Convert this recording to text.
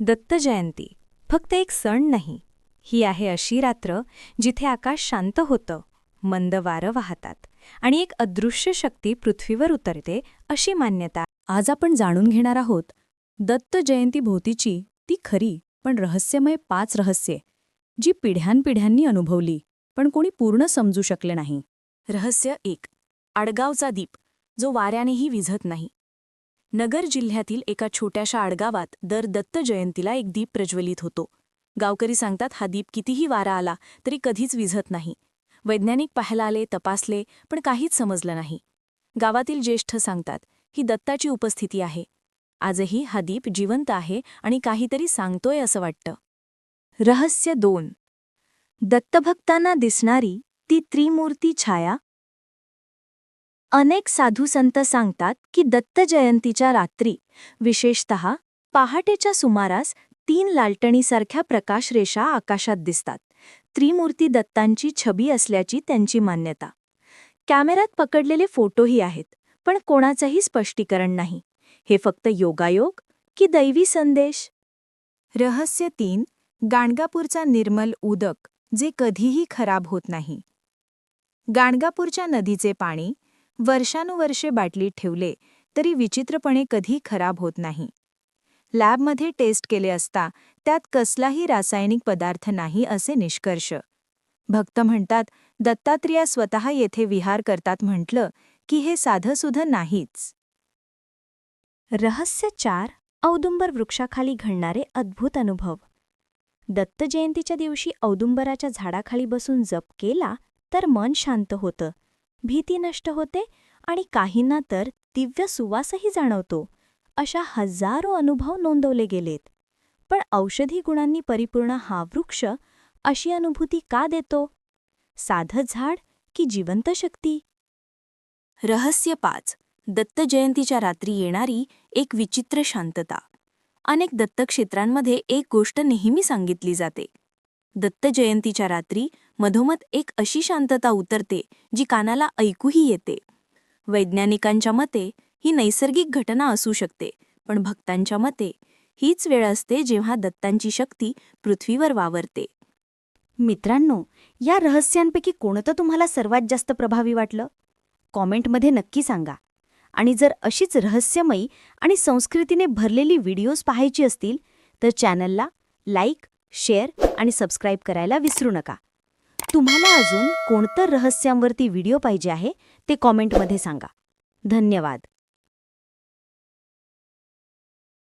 दत्त जयंती. फक्त एक सण नाही. ही आहे अशी रात्र जिथे आकाश शांत होतं मंद वारं वाहतात आणि एक अदृश्य शक्ती पृथ्वीवर उतरते अशी मान्यता आज आपण जाणून घेणार आहोत. दत्त जयंती भोवतीची ती खरी पण रहस्यमय पाच रहस्ये जी पिढ्यानपिढ्यांनी अनुभवली पण कोणी पूर्ण समजू शकले नाही. रहस्य एक आडगावचा दीप जो वाऱ्यानेही विझत नाही. नगर जिल्ह्यातील एका छोट्याशा आडगावात दर दत्त जयंतीला एक दीप प्रज्वलित होतो. गावकरी सांगतात हा दीप कितीही वारा आला तरी कधीच विझत नाही. वैज्ञानिक पाहायला आले तपासले पण काहीच समजलं नाही. गावातील ज्येष्ठ सांगतात ही दत्ताची उपस्थिती आहे. आजही हा दीप जिवंत आहे आणि काहीतरी सांगतोय असं वाटतं. रहस्य दोन. दत्तभक्तांना दिसणारी ती त्रिमूर्ती छाया अनेक साधू संत सांगतात की दत्त जयंतीच्या रात्री विशेषत पहाटेच्या सुमारास तीन लालटणीसारख्या प्रकाशरेषा आकाशात दिसतात. त्रिमूर्ती दत्तांची छबी असल्याची त्यांची मान्यता. कॅमेऱ्यात पकडलेले फोटोही आहेत पण कोणाचंही स्पष्टीकरण नाही. हे फक्त योगायोग की दैवी संदेश? रहस्य तीन गाणगापूरचा निर्मल उदक जे कधीही खराब होत नाही. गाणगापूरच्या नदीचे पाणी वर्षानुवर्षे बाटलीत ठेवले तरी विचित्रपणे कधी खराब होत नाही. लॅबमध्ये टेस्ट केले असता त्यात कसलाही रासायनिक पदार्थ नाही असे निष्कर्ष. भक्त म्हणतात दत्तात्रिया स्वतः येथे विहार करतात म्हटलं की हे साधंसुधं नाहीच. रहस्य चार औदुंबर वृक्षाखाली घडणारे अद्भुत अनुभव. दत्त जयंतीच्या दिवशी औदुंबराच्या झाडाखाली बसून जप केला तर मन शांत होतं. भीती नष्ट होते आणि काहींना तर दिव्य सुवासही जाणवतो अशा हजारो अनुभव नोंदवले गेलेत. पण औषधी गुणांनी परिपूर्ण हा वृक्ष अशी अनुभूती का देतो? साधं झाड की जिवंत शक्ती? रहस्य पाच. दत्त जयंतीच्या रात्री येणारी एक विचित्र शांतता. अनेक दत्तक्षेत्रांमध्ये एक गोष्ट नेहमी सांगितली जाते. दत्त जयंतीच्या रात्री मधोमध एक अशी शांतता उतरते जी कानाला ऐकूही येते. वैज्ञानिकांच्या मते ही नैसर्गिक घटना असू शकते पण भक्तांच्या मते हीच वेळ असते जेव्हा दत्तांची शक्ती पृथ्वीवर वावरते. मित्रांनो या रहस्यांपैकी कोणतं तुम्हाला सर्वात जास्त प्रभावी वाटलं? कॉमेंटमध्ये नक्की सांगा. आणि जर अशीच रहस्यमयी आणि संस्कृतीने भरलेली व्हिडिओज पाहायची असतील तर चॅनलला लाईक शेअर आणि सबस्क्राईब करायला विसरू नका. तुम्हाला अजून कोणतं रहस्यांवरती व्हिडिओ पाहिजे आहे ते कॉमेंटमध्ये सांगा. धन्यवाद.